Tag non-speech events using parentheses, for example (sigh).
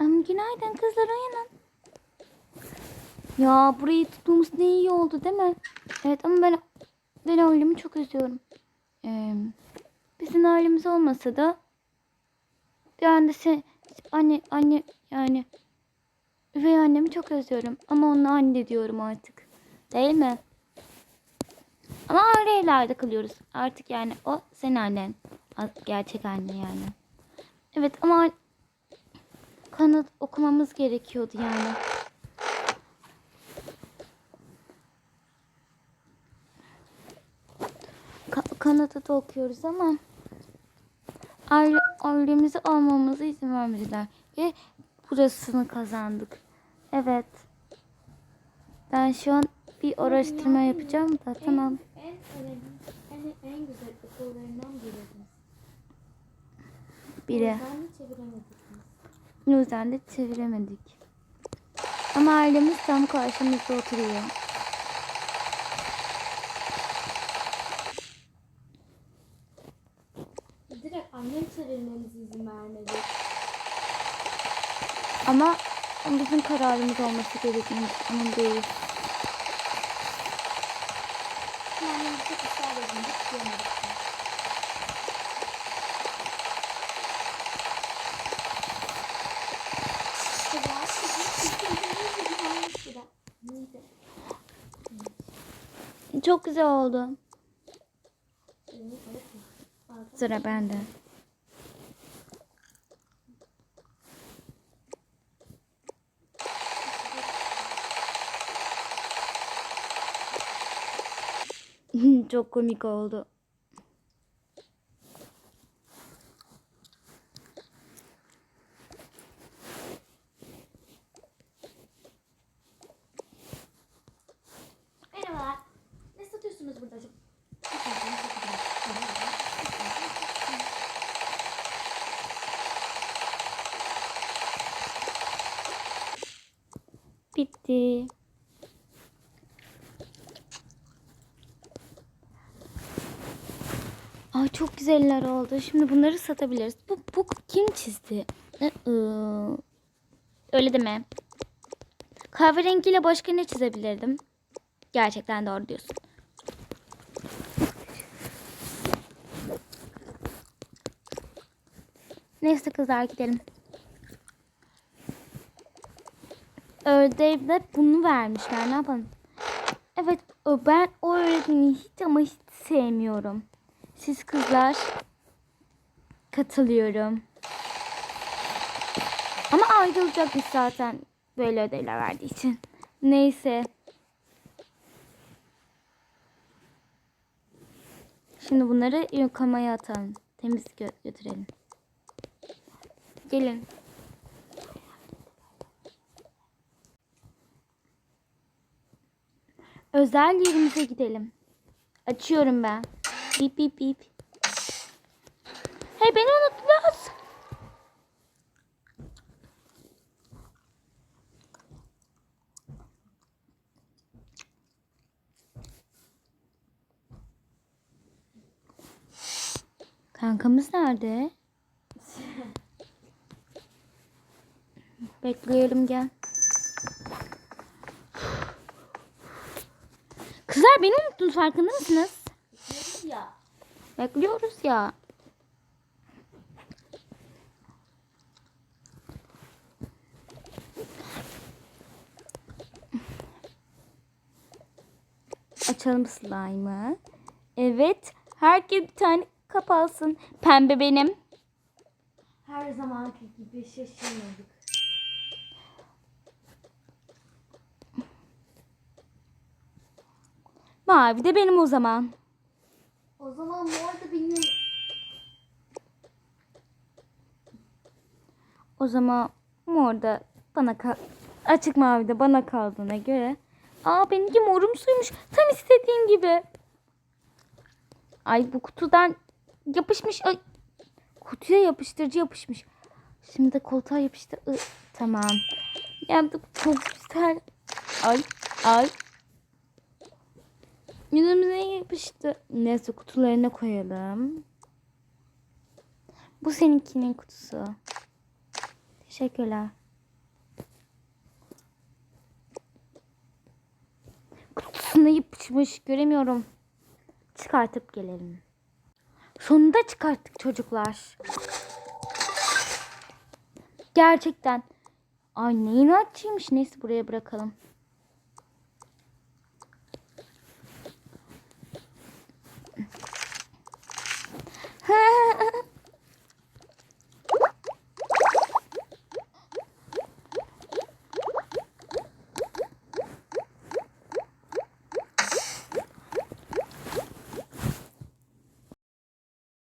Am, günaydın kızlar uyanın. Ya burayı tuttuğumuz ne iyi oldu değil mi? Evet ama ben ben ailemi çok özlüyorum. Ee, bizim ailemiz olmasa da de sen, anne anne yani üvey annemi çok özlüyorum. Ama ona anne diyorum artık. Değil mi? Ama ayrı evlerde kalıyoruz. Artık yani o senin annen. Gerçek anne yani. Evet ama kanıt okumamız gerekiyordu yani. Ka- Kanada'da okuyoruz ama aile, ailemizi almamıza izin vermediler. Ve burasını kazandık. Evet. Ben şu an bir araştırma yapacağım da tamam. En önemli, en, en güzel okullarından biri. Biri. Ben de çeviremedik. O yüzden de çeviremedik. Ama ailemiz tam karşımızda oturuyor. Direkt annem çevirmemize izin vermedi. Ama bizim kararımız olması gerektiğini onun değil. Annem çok ısrar edince tutuyemedik. Sıra, sıra, Neydi? Çok güzel oldu. Sıra bende. (laughs) Çok komik oldu. Satıyorsunuz burada? Bitti. Ay çok güzeller oldu. Şimdi bunları satabiliriz. Bu, bu kim çizdi? Iı, Öyle deme. Kahverengiyle başka ne çizebilirdim? Gerçekten doğru diyorsun. Neyse kızlar gidelim. Ödevde bunu vermişler. Ne yapalım? Evet o- ben o öğretmeni hiç ama hiç sevmiyorum. Siz kızlar katılıyorum. Ama ayrılacakmış zaten böyle ödevler verdiği için. Neyse. Şimdi bunları yıkamaya atalım. Temiz gö- götürelim. Gelin. Özel yerimize gidelim. Açıyorum ben. Bip bip bip. Hey beni unuttunuz. Kankamız nerede? Bekliyorum gel. Kızlar beni unuttunuz farkında mısınız? Ya. Bekliyoruz ya. Açalım slime'ı. Evet. Herkes bir tane kap alsın. Pembe benim. Her zamanki gibi şaşırmadık. Mavi de benim o zaman. O zaman bu arada benim O zaman mor da bana kal açık mavi de bana kaldığına göre. Aa benimki morumsuymuş. Tam istediğim gibi. Ay bu kutudan yapışmış. Ay. Kutuya yapıştırıcı yapışmış. Şimdi de koltuğa yapıştır. Ih, tamam. Yandım çok güzel. Ay ay. Yüzümüze yapıştı. Neyse kutularına koyalım. Bu seninkinin kutusu. Teşekkürler. Kutusuna yapışmış. Göremiyorum. Çıkartıp gelelim. Sonunda çıkarttık çocuklar. Gerçekten. Ay neyin açıymış. Neyse buraya bırakalım.